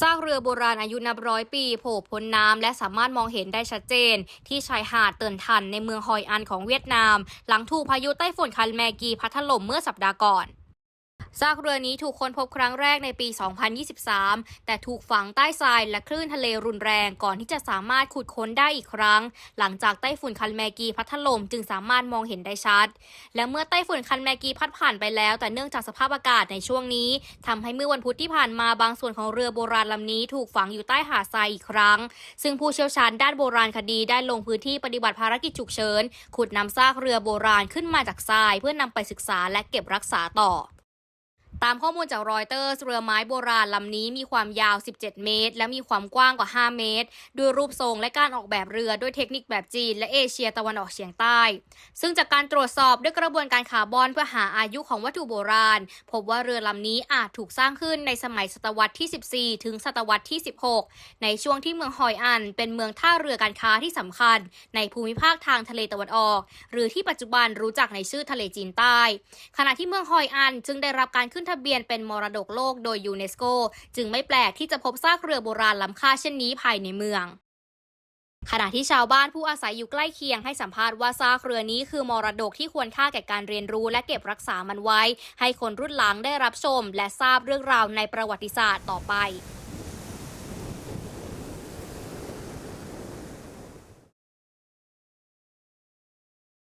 ซากเรือโบราณอายุนับร้อยปีโผล่พ้นน้ำและสามารถมองเห็นได้ชัดเจน ที่ชายหาดเตินทันในเมืองฮอยอันของเวียดนาม หลังถูกพายุไต้ฝุ่นคันแมกีพัดถล่มเมื่อสัปดาห์ก่อน ซากเรือนี้ถูกค้นพบครั้งแรกในปี 2023 แต่ถูกฝังใต้ทรายและคลื่นทะเลรุนแรงก่อนที่จะสามารถขุดค้นได้อีกครั้ง หลังจากไต้ฝุ่นคันแมกีพัดถล่มจึงสามารถมองเห็นได้ชัด และเมื่อไต้ฝุ่นคันแมกีพัดผ่านไปแล้ว แต่เนื่องจากสภาพอากาศในช่วงนี้ทำให้เมื่อวันพุธที่ผ่านมาบางส่วนของเรือโบราณลำนี้ถูกฝังอยู่ใต้หาดทรายอีกครั้ง ซึ่งผู้เชี่ยวชาญด้านโบราณคดีได้ลงพื้นที่ปฏิบัติภารกิจฉุกเฉินขุดนำซากเรือโบราณขึ้นมาจากทราย เพื่อนำไปศึกษาและเก็บรักษาต่อ ตามข้อมูลจากรอยเตอร์เรือไม้โบราณลำนี้มีความยาว 17 เมตร และมีความกว้างกว่า 5 เมตร ด้วยรูปทรงและการออกแบบเรือด้วยเทคนิคแบบจีน และเอเชียตะวันออกเฉียงใต้ ซึ่งจากการตรวจสอบด้วยกระบวนการคาร์บอนเพื่อหาอายุของวัตถุโบราณ พบว่าเรือลำนี้อาจถูกสร้างขึ้นในสมัยศตวรรษที่ 14 ถึงศตวรรษที่ 16 ในช่วงที่เมืองฮอยอัน เป็นเมืองท่าเรือการค้าที่สำคัญ ในภูมิภาคทางทะเลตะวันออก หรือที่ปัจจุบันรู้จักในชื่อทะเลจีนใต้ ขณะที่เมืองฮอยอันจึงได้รับการขึ้นทะะเบียนเป็นมรดกโลกโดยยูเนสโก จึงไม่แปลกที่จะพบซากเรือโบราณล้ำค่าเช่นนี้ภายในเมืองขณะที่ชาวบ้านผู้อาศัยอยู่ใกล้เคียงให้สัมภาษณ์ว่าซากเรือนี้คือมรดกที่ควรค่าแก่การเรียนรู้และเก็บรักษามันไว้ ให้คนรุ่นหลังได้รับชม และทราบเรื่องราวในประวัติศาสตร์ต่อไป